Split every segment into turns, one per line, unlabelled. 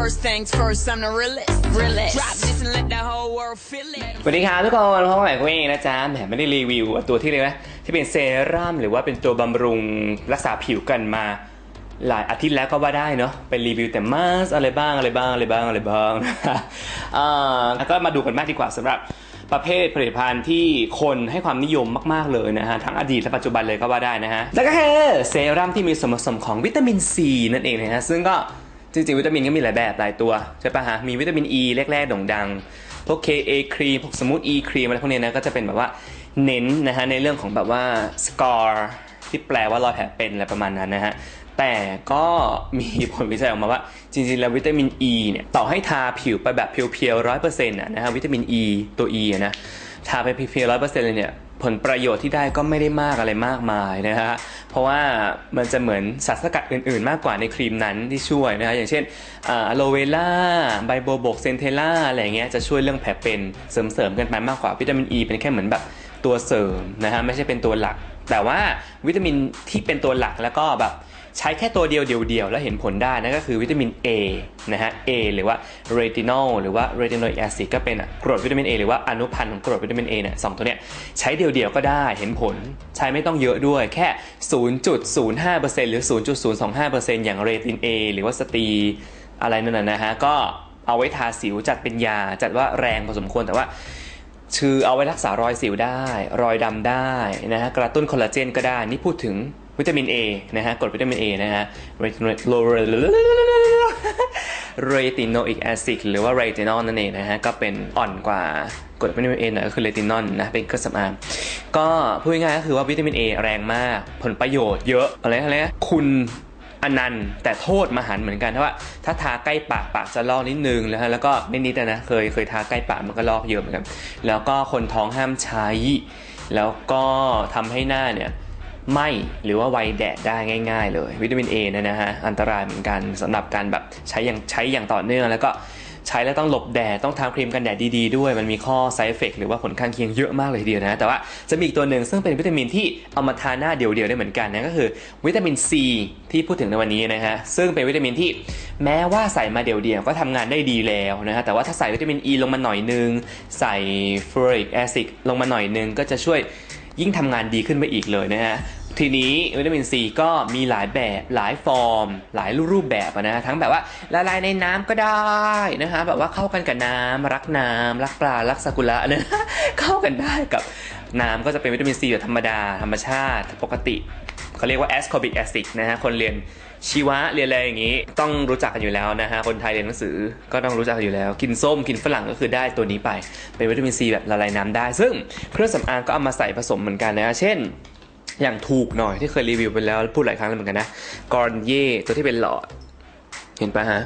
First things first, I'm the realest. realest. Drop this and let the whole world feel it.
สวัสดีครับทุกคนพบกันใหม่กับเองนะจ๊ะแหมไม่ได้รีวิวตัวที่เลยนะที่เป็นเซรั่มหรือว่าเป็นตัวบำรุงรักษาผิวกันมา หลายอาทิตย์แล้วก็ว่าได้เนาะเป็นรีวิวแต่มาสอะไรบ้างอะไรบ้างอะไรบ้างอะไรบ้างนะฮะอ่าแล้วก็มาดูกันมากดีกว่าสำหรับประเภทผลิตภัณฑ์ที่คนให้ความนิยมมากๆเลยนะฮะ ทั้งอดีตและปัจจุบันเลยก็ว่าได้นะฮะ แล้วก็คือเซรั่มที่มีส่วนผสมของวิตามินซีนั่นเองนะฮะ ซึ่งก็ จริงๆวิตามินก็มีหลายแบบหลายตัวใช่ปะฮะมีวิตามิน E แรกๆโด่งดัง พวก KA ครีมพวกสมูท E ครีมอะไรพวกเนี้ยนะก็จะเป็นแบบว่าเน้นนะฮะในเรื่องของแบบว่า scar ที่แปลว่ารอยแผลเป็นอะไรประมาณนั้นนะฮะแต่ก็มีผลวิจัยออกมาว่า จริงๆ แล้ววิตามิน E เนี่ยต่อให้ทาผิวไปแบบเพียวๆร้อยเปอร์เซ็นต์นะฮะวิตามิน E ตัว E อะนะทาไปเพียวๆร้อยเปอร์เซ็นต์เลยเนี่ย ผลประโยชน์ที่ได้ก็ไม่ได้มากอะไรมากมายนะฮะ เพราะว่ามันจะเหมือนสารสกัดอื่นๆ มากกว่าในครีมนั้นที่ช่วยนะฮะ อย่างเช่นอะโลเวล่าไบโบบกเซนเทล่าอะไรเงี้ยจะช่วยเรื่องแผลเป็นเสริมๆกันไปมากกว่าวิตามิน E เป็นแค่เหมือนแบบตัวเสริมนะฮะไม่ใช่เป็นตัวหลัก แต่ว่าวิตามินที่เป็นตัวหลักแล้วก็แบบ ใช้แค่ตัวเดียวเดียวๆแล้วเห็นผลได้นั่นก็คือวิตามิน A นะฮะ A หรือว่าเรตินอลหรือว่า retinoic acid ก็เป็นอะกรดวิตามิน A หรือว่าอนุพันธ์ของกรดวิตามิน A เนี่ยสองตัวเนี้ยใช้เดียวๆก็ได้เห็นผล ใช้ไม่ต้องเยอะด้วยแค่ 0.05%หรือ 0.025%อย่างเรติน A หรือว่าสตีอะไรนั่นนะนะฮะก็เอาไว้ทาสิวจัดเป็นยาจัดว่าแรงพอสมควรแต่ว่าคือเอาไว้รักษารอยสิวได้ รอยดำได้นะฮะกระตุ้นคอลลาเจนก็ได้ นี่พูดถึง วิตามิน A นะฮะกรดวิตามิน A นะฮะ retinoic acid หรือว่า retinol นั่นเองนะฮะ ก็เป็นอ่อนกว่ากรดวิตามิน A หน่อยก็คือ retinol นะเป็นเครื่องสำอางก็พูดง่ายๆก็คือว่าวิตามิน A แรงมาก ผลประโยชน์เยอะอะไรอะไรนะคุณอนันต์แต่โทษมหันต์เหมือนกันเพราะว่าถ้าทาใกล้ปากปากจะลอกนิดนึงนะฮะแล้วก็ไม่นิดนะเคยเคยทาใกล้ปากมันก็ลอกเยอะเหมือนกันแล้วก็คนท้องห้ามใช้ แล้วก็ทำให้หน้าเนี่ย ไหมหรือว่าไวแดดได้ง่ายๆ เลย วิตามิน A เนยนะฮะอันตรายเหมือนกันสำหรับการแบบใช้อย่างใช้อย่างต่อเนื่อง แล้วก็ใช้แล้วต้องหลบแดดต้องทาครีมกันแดดดีๆด้วย มันมีข้อ side effect หรือว่าผลข้างเคียงเยอะมากเลยทีเดียวนะ แต่ว่าจะมีอีกตัวหนึ่งซึ่งเป็นวิตามินที่เอามาทาหน้าเดียวๆได้เหมือนกันนะก็คือวิตามิน C ที่พูดถึงในวันนี้นะฮะซึ่งเป็นวิตามินที่แม้ว่าใส่มาเดียวๆก็ทำงานได้ดีแล้วนะฮะแต่ว่าถ้าใส่วิตามิน E ลงมาหน่อยนึง ใส่ folic acid ลงมาหน่อยนึงก็จะช่วย ยิ่งทำงานดีขึ้นไปอีกเลยนะฮะทีนี้วิตามินซีก็มีหลายแบบหลายฟอร์ม หลายรูปแบบนะทั้งแบบว่าละลายในน้ำก็ได้นะฮะแบบว่าเข้ากันกับน้ำรักน้ำรักปลารักซากุระนะเข้ากันได้กับน้ำก็จะเป็นวิตามินซีแบบธรรมดา ธรรมชาติปกติเขาเรียกว่าแอสคอบิกแอซิดนะฮะคนเรียนชีวะเรียนอะไรอย่างนี้ ต้องรู้จักกันอยู่แล้วนะฮะคนไทยเรียนหนังสือก็ต้องรู้จักกันอยู่แล้ว กินส้มกินฝรั่งก็คือได้ตัวนี้ไป เป็นวิตามินซีแบบละลายน้ำได้ ซึ่งเครื่องสำอางก็เอามาใส่ผสมเหมือนกันนะเช่นอย่างถูกหน่อยที่เคยรีวิวไปแล้วพูดหลายครั้งแล้วเหมือนกันนะกอร์เย่ตัวที่เป็นหลอด เห็นปะฮะ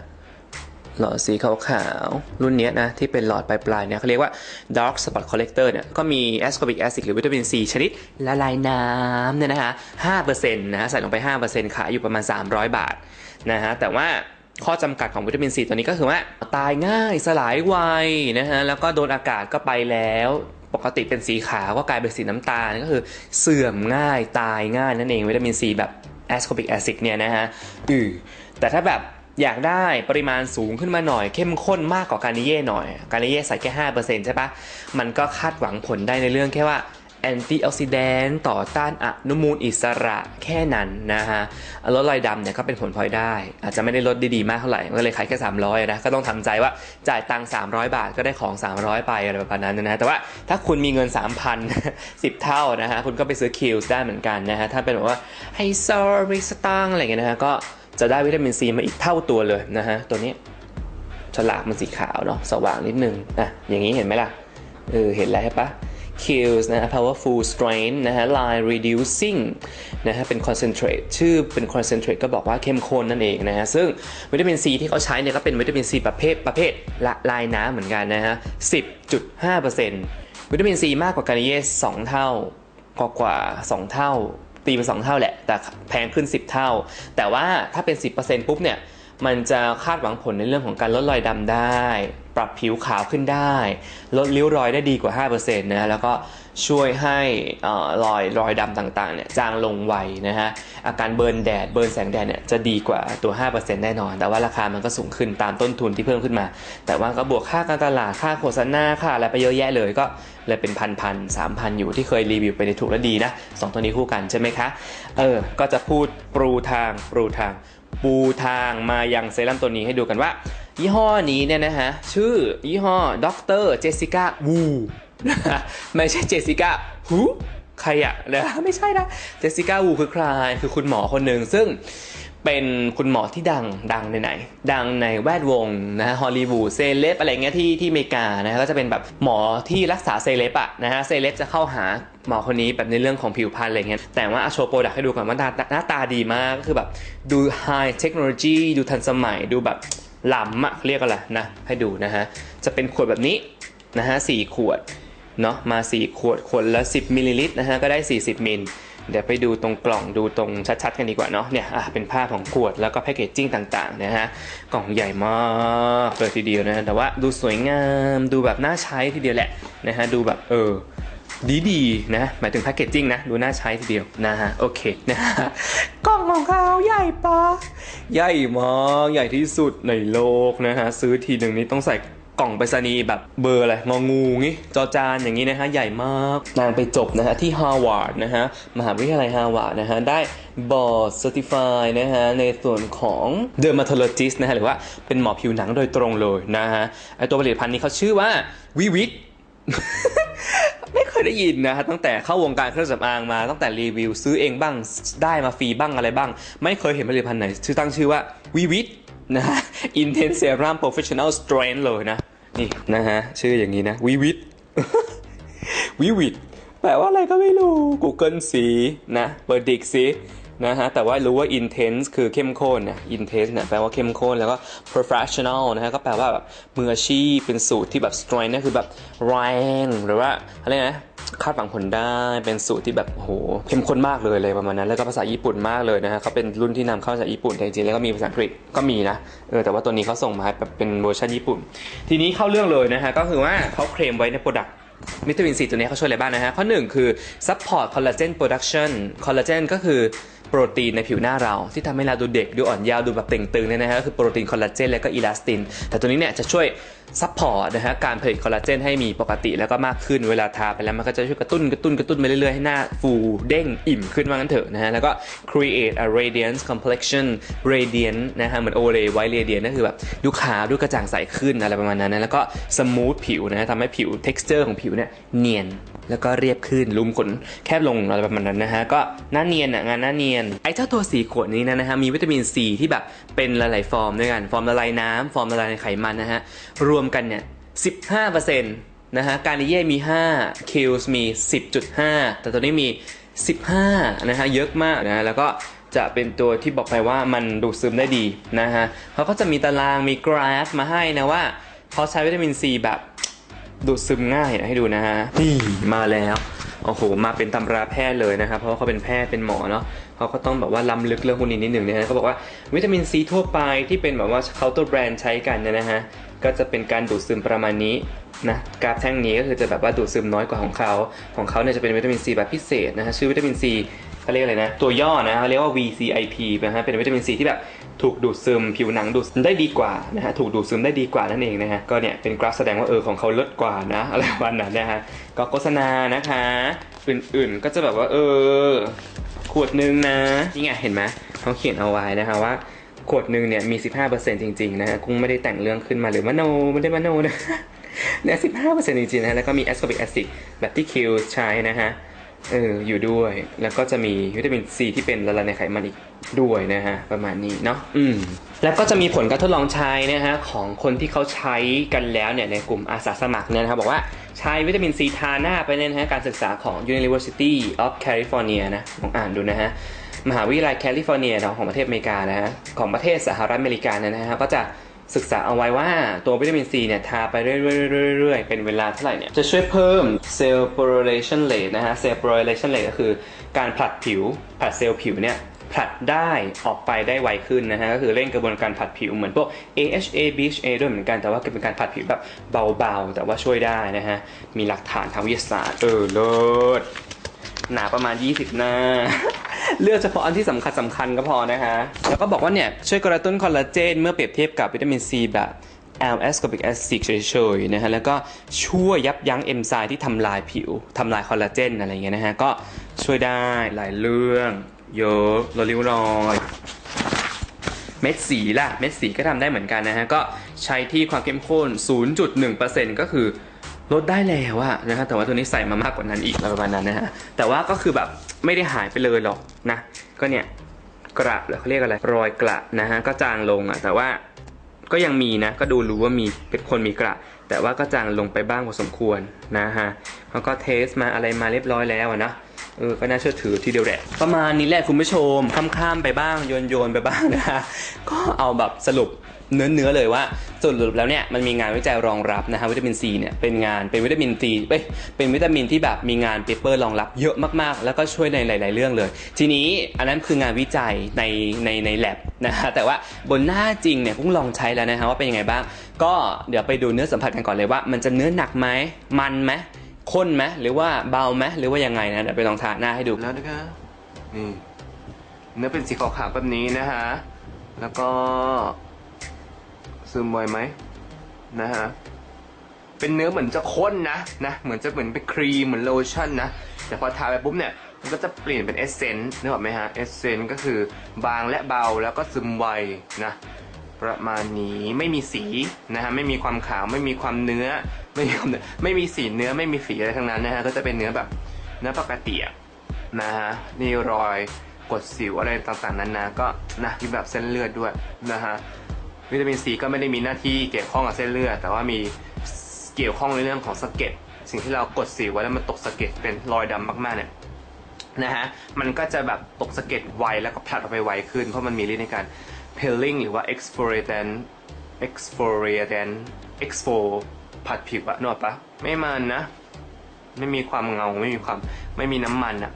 หลอดสีขาวๆ รุ่นนี้นะที่เป็นหลอดปลายๆเนี่ยเขาเรียกว่า dark spot collector เนี่ยก็มี ascorbic acid หรือวิตามินซีชนิดละลายน้ำเนี่ยนะฮะ5%นะฮะใส่ลงไป 5%ขายอยู่ประมาณ 300 บาทนะฮะแต่ว่าข้อจำกัดของวิตามินซีตัวนี้ก็คือว่าตายง่ายสลายไวนะฮะแล้วก็โดนอากาศก็ไปแล้ว ปกติเป็นสีขาวก็กลายเป็นสีน้ำตาลก็คือเสื่อมง่ายตายง่ายนั่นเองวิตามินซีแบบ ascorbic acid เนี่ยนะฮะอือแต่ถ้าแบบ อยากได้ปริมาณสูงขึ้นมาหน่อย เข้มข้นมากกว่าการนิเย่หน่อย การนิเย่ใส่แค่5%ใช่ปะมันก็คาดหวังผลได้ในเรื่องแค่ว่าแอนตี้ออกซิแดนต์ต่อต้านอนุมูลอิสระแค่นั้นนะฮะลดรอยดำเนี่ยก็เป็นผลพลอยได้ อาจจะไม่ได้ลดดีๆมากเท่าไหร่ก็เลยขายแค่ 300 นะ ก็ต้องทำใจว่าจ่ายตังค์300 บาทก็ได้ของ 300 ไปอะไรประมาณนั้นนะแต่ว่าถ้าคุณมีเงิน 3,000 10 เท่านะฮะคุณก็ไปซื้อคิวส์ได้เหมือนกันนะฮะถ้าเป็นแบบว่าไฮโซริสตังอะไรเงี้ยนะฮะก็ จะได้วิตามินซีมาอีกเท่าตัวเลยนะฮะตัวนี้ฉลากมันสีขาวเนาะสว่างนิดนึงอะอย่างนี้เห็นไหมล่ะเออเห็นแล้วใช่ปะ kills นะ powerful strength นะฮะ line reducing นะฮะเป็น concentrate ชื่อเป็น concentrate ก็บอกว่าเข้มข้นนั่นเองนะฮะ ซึ่งวิตามินซีที่เขาใช้เนี่ยก็เป็นวิตามินซีประเภทประเภทละลายน้ำเหมือนกันนะฮะ 10.5%วิตามินซีมากกว่าการเยส2เท่ากว่ากว่า 2 เท่า ตีเป็น2เท่าแหละ แต่แพงขึ้น 10 เท่า แต่ว่าถ้าเป็น 10%ปุ๊บเนี่ยมันจะคาดหวังผลในเรื่องของการลดรอยดำได้ ปรับผิวขาวขึ้นได้ ลดริ้วรอยได้ดีกว่า 5%นะแล้วก็ ช่วยให้อรอยรอยดำต่างๆเนี่ยจางลงไวนะฮะอาการเบิร์นแดดเบิร์นแสงแดดเนี่ยจะดีกว่าตัว 5%แน่นอน แต่ว่าราคามันก็สูงขึ้นตามต้นทุนที่เพิ่มขึ้นมา แต่ว่าก็บวกค่าการตลาดค่าโฆษณาค่าอะไรไปเยอะแยะเลยก็เลยเป็นพันพันสามพันอยู่ที่เคยรีวิวไปในถูกและดีนะสองตัวนี้คู่กันใช่ไหมคะเออก็จะพูดปรูทางปรูทางปูทางมายังเซรั่มตัวนี้ให้ดูกันว่า ยี่ห้อนี้เนี่ยนะฮะชื่อยี่ห้อดรเจสสิก้าวู ไม่ใช่เจสสิก้าฮูใครอะนะไม่ใช่นะเจสสิก้าวูคือใครคือคุณหมอคนหนึ่งซึ่งเป็นคุณหมอที่ดังดังในไหน ดังในแวดวงนะฮอลลีวูดเซเลบอะไรเงี้ยที่ที่อเมริกานะก็จะเป็นแบบหมอที่รักษาเซเลบอะนะฮะเซเลบจะเข้าหาหมอคนนี้แบบในเรื่องของผิวพรรณอะไรเงี้ยแต่ว่าอาโชโปรดักให้ดูก่อนว่าหน้าหน้าตาดีมากก็คือแบบดูไฮเทคโนโลยีดูทันสมัยดูแบบล้ำอะเรียกอะไรนะ ให้ดูนะฮะ จะเป็นขวดแบบนี้นะฮะสี่ขวด เนาะมา 4 ขวดขวดละ 10มิลลิลิตรนะฮะก็ได้ 40 มิลเดี๋ยวไปดูตรงกล่องดูตรงชัดๆกันดีกว่าเนาะเนี่ยอะเป็นภาพของขวดแล้วก็แพคเกจจิ้งต่างๆนะฮะกล่องใหญ่มากเลยทีเดียวนะฮะแต่ว่าดูสวยงามดูแบบน่าใช้ทีเดียวแหละนะฮะดูแบบเออดีๆนะหมายถึงแพคเกจจิ้งนะดูน่าใช้ทีเดียวนะฮะโอเคนะฮะกล่องของเขาใหญ่ปะใหญ่มากใหญ่ที่สุดในโลกนะฮะซื้อทีหนึ่งนี้ต้องใส่ กล่องไปรษณีย์แบบเบอร์อะไรงองูงี้จอจานอย่างนี้นะฮะใหญ่มากนางไปจบนะฮะที่ฮาร์วาร์ดนะฮะมหาวิทยาลัยฮาร์วาร์ดนะฮะได้บอร์ดเซอร์ติฟายนะฮะในส่วนของเดอร์มาโทโลจิสนะฮะหรือว่าเป็นหมอผิวหนังโดยตรงเลยนะฮะไอตัวผลิตภัณฑ์นี้เขาชื่อว่าวิวิทไม่เคยได้ยินนะฮะตั้งแต่เข้าวงการเครื่องสำอางมาตั้งแต่รีวิวซื้อเองบ้างได้มาฟรีบ้างอะไรบ้าง ไม่เคยเห็นผลิตภัณฑ์ไหนชื่อตั้งชื่อว่าวิวิทนะฮะ Intense Serum Professional Strength เลยนะ นี่นะฮะ ชื่ออย่างนี้นะวิวิดวิวิดแปลว่าอะไรก็ไม่รู้ Google สีนะ Verdict สีนะฮะ แต่ว่ารู้ว่า intense คือเข้มข้นนะ intense เนี่ยแปลว่าเข้มข้น แล้วก็ professional นะฮะ ก็แปลว่าแบบมืออาชีพ เป็นสูตรที่แบบ strength นี่ยคือแบบแรง หรือว่าอะไรนะ คาดหวังผลได้เป็นสูตรที่แบบโหเข้มข้นมากเลยเลยประมาณนั้นแล้วก็ภาษาญี่ปุ่นมากเลยนะฮะเขาเป็นรุ่นที่นำเข้าจากญี่ปุ่นแต่จริงๆแล้วก็มีภาษาอังกฤษก็มีนะเออแต่ว่าตัวนี้เขาส่งมาแบบเป็นเวอร์ชันญี่ปุ่น ทีนี้เข้าเรื่องเลยนะฮะก็คือว่าเขาเคลมไว้ในโปรดักต์วิตามินซีตัวนี้เขาช่วยอะไรบ้างนะฮะ ข้อหนึ่งคือ support collagen production collagen ก็คือ โปรตีนในผิวหน้าเรา ที่ทำให้เราดูเด็กดูอ่อนเยาว์ดูแบบเต่งตึงเนี่ยนะฮะก็คือโปรตีนคอลลาเจนและก็อีลาสติน แต่ตัวนี้เนี่ยจะช่วยซัพพอร์ตนะฮะการผลิตคอลลาเจนให้มีปกติแล้วก็มากขึ้นเวลาทาไปแล้วมันก็จะช่วยกระตุ้นกระตุ้นกระตุ้นไปเรื่อยๆ ให้หน้าฟูเด้งอิ่มขึ้นว่างั้นเถอะนะฮะแล้วก็ create a radiance complexion radiant นะฮะเหมือนโอเลไว radiant นั่นคือแบบดูขาวดูกระจ่างใสขึ้นอะไรประมาณนั้นนะแล้วก็ smooth ผิวนะฮะทำให้ผิว texture ของผิวเนี่ยเนียน แล้วก็เรียบขึ้นรุมขนแคบลงอะไรประมาณนั้นนะฮะก็หน้าเนียนอะงานหน้าเนียนไอ้เจ้าตัวสีขวดนี้นะฮะมีวิตามินซีที่แบบเป็นหลายๆฟอร์มด้วยกันฟอร์มละลายน้ำฟอร์มละลายในไขมันนะฮะรวมกันเนี่ย15%นต์นะฮะการิเย่มี5คิลส์มี 10.5 แต่ตัวนี้มี 15 นะฮะเยอะมากนะฮะแล้วก็จะเป็นตัวที่บอกไปว่ามันดูดซึมได้ดีนะฮะเขาก็จะมีตารางมีกราฟมาให้นะว่าเขาใช้วิตามินซีแบบ ดูดซึมง่ายให้ดูนะฮะนี่มาแล้วโอ้โหมาเป็นตำราแพทย์เลยนะครับเพราะว่าเขาเป็นแพทย์เป็นหมอเนาะเขาก็ต้องแบบว่าล้ำลึกเรื่องพวกนี้นิดหนึ่งนะฮะเขาบอกว่าวิตามินซีทั่วไปที่เป็นแบบว่าเคาน์เตอร์แบรนด์ใช้กันเนี่ยนะฮะก็จะเป็นการดูดซึมประมาณนี้นะกราฟแท่งนี้ก็คือจะแบบว่าดูดซึมน้อยกว่าของเขาของเขาเนี่ยจะเป็นวิตามินซีแบบพิเศษนะฮะชื่อวิตามินซี เขาเรียกอะไรนะ ตัวย่อนะเขาเรียกว่า VCIP นะฮะเป็นวิตามินซีที่แบบถูกดูดซึมผิวหนังดูดซึมได้ดีกว่านะฮะถูกดูดซึมได้ดีกว่านั่นเองนะฮะก็เนี่ยเป็นกราฟแสดงว่าเออของเขาลดกว่านะอะไรประมาณนั้นนะฮะก็โฆษณานะคะอื่นๆก็จะแบบว่าเออ ขวดนึงนะนี่ไงเห็นไหมเขาเขียนเอาไว้นะคะว่าขวดหนึ่งเนี่ยมี 15%จริง ๆ นะฮะกุ้งไม่ได้แต่งเรื่องขึ้นมาหรือมโนไม่ได้มโนนะเนี่ย15%จริงๆนะแล้วก็มีแอสคอบิกแอซิดแบบที่คิวใช้นะฮะ เอออยู่ด้วย แล้วก็จะมีวิตามินซีที่เป็นละลายในไขมันอีกด้วยนะฮะประมาณนี้เนาะอืมแล้วก็จะมีผลการทดลองใช้นะฮะของคนที่เขาใช้กันแล้วเนี่ยในกลุ่มอาสาสมัครเนี่ยนะครับบอกว่าใช้วิตามินซีทาหน้าไปเนี่ยนะฮะการศึกษาของ University of California นะลองอ่านดูนะฮะมหาวิทยาลัยแคลิฟอร์เนียเนาะของประเทศอเมริกานะฮะของประเทศสหรัฐอเมริกาเนี่ยนะฮะก็จะ ศึกษาเอาไว้ว่าตัววิตามินซีเนี่ยทาไปเรื่อยๆๆๆเป็นเวลาเท่าไหร่เนี่ยจะช่วยเพิ่มเซลล์ proliferation rate นะฮะเซลล์ proliferation rate ก็คือการผลัดผิวผลัดเซลล์ผิวเนี่ยผลัดได้ออกไปได้ไวขึ้นนะฮะก็คือเร่งกระบวนการผลัดผิวเหมือนพวก AHA BHA ด้วยเหมือนกันแต่ว่าเป็นการผลัดผิวแบบเบาๆ แต่ว่าช่วยได้นะฮะมีหลักฐานทางวิทยาศาสตร์เออเลิศ หนาประมาณ 20 หน้า เลือกเฉพาะอันที่สำคัญสำคัญก็พอนะคะ แล้วก็บอกว่าเนี่ยช่วยกระตุ้นคอลลาเจนเมื่อเปรียบเทียบกับวิตามินซีแบบ l a s c o r b i c acid เฉยๆนะฮะแล้วก็ช่วยยับยั้งเอนไซม์ที่ทำลายผิวทำลายคอลลาเจนอะไรเงี้ยนะฮะ ก็ช่วยได้หลายเรื่องเยอะลดริ้วรอยเม็ดสีล่ะ เม็ดสีก็ทำได้เหมือนกันนะฮะ ก็ใช้ที่ความเข้มข้น 0.1%ก็คือ ลดได้แล้วอะนะฮะแต่ว่าตัวนี้ใส่มามากกว่านั้นอีกประมาณนั้นนะฮะแต่ว่าก็คือแบบไม่ได้หายไปเลยหรอกนะก็เนี่ยกระหรือเขาเรียกอะไรรอยกระนะฮะก็จางลงอะแต่ว่าก็ยังมีนะก็ดูรู้ว่ามีเป็นคนมีกระ แต่ว่าก็จางลงไปบ้างพอสมควรนะฮะแล้วก็เทสมาอะไรมาเรียบร้อยแล้วนะเออก็น่าเชื่อถือทีเดียวแหละประมาณนี้แหละคุณผู้ชมข้ามๆไปบ้างโยนโยนๆไปบ้างนะฮะก็เอาแบบสรุป เนื้อๆเลยว่าสรุปแล้วเนี่ยมันมีงานวิจัยรองรับนะฮะวิตามินซีเนี่ยเป็นงานเป็นวิตามินซีเป็นวิตามินที่แบบมีงานเปเปอร์รองรับเยอะมากๆ แล้วก็ช่วยในหลาย ๆ เรื่องเลย ทีนี้อันนั้นคืองานวิจัยในในในแลบนะฮะแต่ว่าบนหน้าจริงเนี่ยกุ้งลองใช้แล้วนะฮะว่าเป็นยังไงบ้าง ก็เดี๋ยวไปดูเนื้อสัมผัสกันก่อนเลยว่า มันจะเนื้อหนักไหมมันไหมข้นไหมหรือว่าเบาไหมหรือว่ายังไงนะเดี๋ยวไปลองทาหน้าให้ดู
แล้วนะคะนี่เนื้อเป็นสีขาวๆแบบนี้นะฮะแล้วก็ ซึมไวไหมนะฮะเป็นเนื้อเหมือนจะข้นนะนะเหมือนจะเหมือนเป็นครีมเหมือนโลชั่นนะแต่พอทาไปปุ๊บเนี่ยมันก็จะเปลี่ยนเป็นเอสเซนต์นึกออกไหมฮะเอสเซนต์ก็คือบางและเบาแล้วก็ซึมไวนะประมาณนี้ไม่มีสีนะฮะไม่มีความขาวไม่มีความเนื้อไม่มีความเนื้อไม่มีสีเนื้อไม่มีสีอะไรทั้งนั้นนะฮะก็จะเป็นเนื้อแบบเนื้อปกติอะนะฮะนี่รอยกดสิวอะไรต่างๆนั้นนะก็นะมีแบบเส้นเลือดด้วยนะฮะ วิตามินซีก็ไม่ได้มีหน้าที่เกี่ยวข้องกับเส้นเลือด แต่ว่ามีเกี่ยวข้องในเรื่องของสะเก็ดสิ่งที่เรากดสิวไว้แล้วมันตกสะเก็ดเป็นรอยดำมากๆเนี่ยนะฮะมันก็จะแบบตกสะเก็ดไวแล้วก็ผลัดออกไปไวขึ้น เพราะมันมีฤทธิ์ในการ peeling หรือว่า exfoliant exfoliant exfo ผัดผิวอะนึกออกปะไม่มันนะ ไม่มีความเงาไม่มีความไม่มีน้ำมันอะ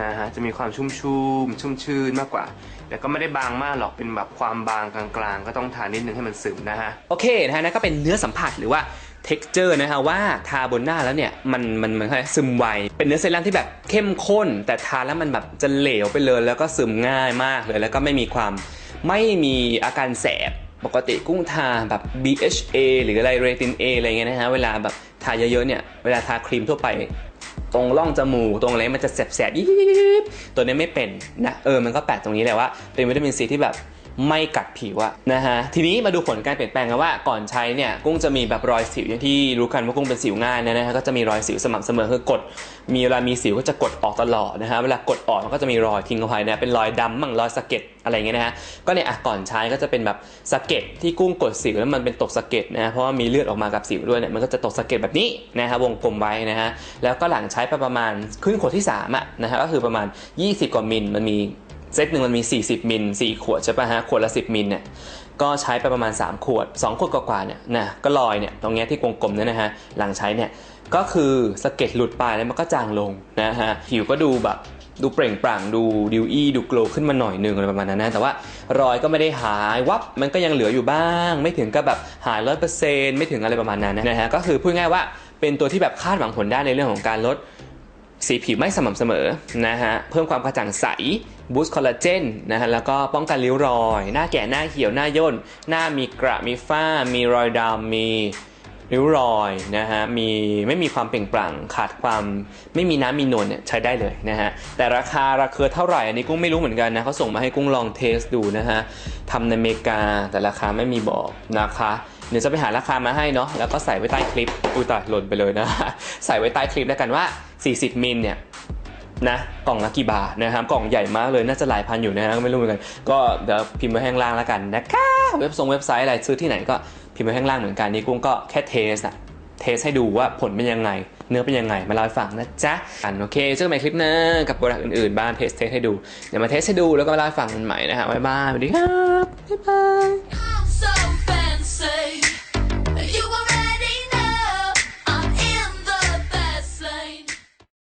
นะฮะจะมีความชุ่มชุ่มชุ่มชื่นมากกว่า แต่ก็ไม่ได้บางมากหรอกเป็นแบบความบางกลางๆ ก็ต้องทานิดนึงให้มันซึมนะฮะ
โอเคนะฮะนั่นก็เป็นเนื้อสัมผัสหรือว่า texture นะฮะว่าทาบนหน้าแล้วเนี่ยมันมันมันอะไรซึมไวเป็นเนื้อเซรั่มที่แบบเข้มข้น แต่ทาแล้วมันแบบจะเหลวไปเลยแล้วก็ซึมง่ายมากเลย แล้วก็ไม่มีความไม่มีอาการแสบปกติกุ้งทาแบบ BHA หรืออะไร retin A อะไรเงี้ยนะฮะเวลาแบบทาเยอะๆเนี่ยเวลาทาครีมทั่วไป ตรงร่องจมูกตรงอะไรมันจะแสบๆยิบๆตัวนี้ไม่เป็นนะเออมันก็แปลกตรงนี้แหละว่าเป็นวิตามินซีที่แบบ ไม่กัดผิวอะนะฮะทีนี้มาดูผลการเปลี่ยนแปลงกันว่าก่อนใช้เนี่ยกุ้งจะมีแบบรอยสิวอย่างที่รู้กันว่ากุ้งเป็นสิวง่ายนะฮะก็จะมีรอยสิวสม่ำเสมอคือกด มีเวลามีสิวก็จะกดออกตลอดนะฮะเวลากดออกมันก็จะมีรอยทิ้งเอาไว้นะเป็นรอยดำมั่งรอยสะเก็ดอะไรเงี้ยนะฮะก็เนี่ยอะก่อนใช้ก็จะเป็นแบบสะเก็ดที่กุ้งกดสิวแล้วมันเป็นตกสะเก็ดนะฮะเพราะว่ามีเลือดออกมากับสิวด้วยเนี่ยมันก็จะตกสะเก็ดแบบนี้นะฮะวงกลมไว้นะฮะแล้วก็หลังใช้ไปประมาณครึ่งขวดที่สามอะนะฮะก็คือประมาณ 20 กว่ามิลมันมี เซตหนึ่งมันมี 40 มิล 4 ขวดใช่ป่ะฮะ ขวดละ 10 มิลเนี่ย ก็ใช้ไปประมาณ 3 ขวด 2 ขวดกว่าๆเนี่ยนะ ก็ลอยเนี่ย ตรงเนี้ยที่วงกลมเนี่ยนะฮะ หลังใช้เนี่ย ก็คือสะเก็ดหลุดไปแล้วมันก็จางลงนะฮะ ผิวก็ดูแบบดูเปล่งปลั่งดูดิวอี้ดูโกลว์ขึ้นมาหน่อยหนึ่งอะไรประมาณนั้นนะแต่ว่ารอยก็ไม่ได้หายวับมันก็ยังเหลืออยู่บ้าง ไม่ถึงกับแบบหายร้อยเปอร์เซ็นต์ไม่ถึงอะไรประมาณนั้นนะฮะก็คือพูดง่ายว่าเป็นตัวที่แบบคาดหวังผลได้ในเรื่องของการลด สีผิวไม่สม่ำเสมอนะฮะ เพิ่มความกระจ่างใส บูสต์คอลลาเจนนะฮะ แล้วก็ป้องกันริ้วรอย หน้าแก่หน้าเหี่ยวหน้าย่น หน้ามีกระมีฝ้า มีรอยดำมีริ้วรอยนะฮะ มีไม่มีความเปล่งปลั่ง ขาดความไม่มีน้ำมีนวลเนี่ยใช้ได้เลยนะฮะ แต่ราคาราคาเท่าไหร่อันนี้กุ้งไม่รู้เหมือนกันนะเขาส่งมาให้กุ้งลองเทสดูนะฮะทำในอเมริกาแต่ราคาไม่มีบอกนะคะ เดี๋ยวจะไปหาราคามาให้เนาะแล้วก็ใส่ไว้ใต้คลิปอุ้ยตายหล่นไปเลยนะ ใส่ไว้ใต้คลิปแล้วกันว่า 40 มิลเนี่ยนะกล่องละกี่บาทนะครับกล่องใหญ่มากเลยน่าจะหลายพันอยู่นะฮะไม่รู้เหมือนกันก็เดี๋ยวพิมพ์ไว้ข้างล่างแล้วกันนะคะเว็บทรงเว็บไซต์อะไรซื้อที่ไหนก็พิมพ์ไว้ข้างล่างเหมือนกันนี่กุ้งก็แค่เทสอะเทสให้ดูว่าผลเป็นยังไง เนื้อเป็นยังไง มาเล่าให้ฟังนะจ๊ะอันโอเคเจอกันใหม่คลิปหน้ากับโปรดักต์อื่นๆบ้างเทสเทสให้ดูเดี๋ยวมาเทสให้ดูแล้วก็มาเล่าให้ฟังกันใหม่นะฮะบ๊ายบายสวัสดีครับบ๊ายบาย
say.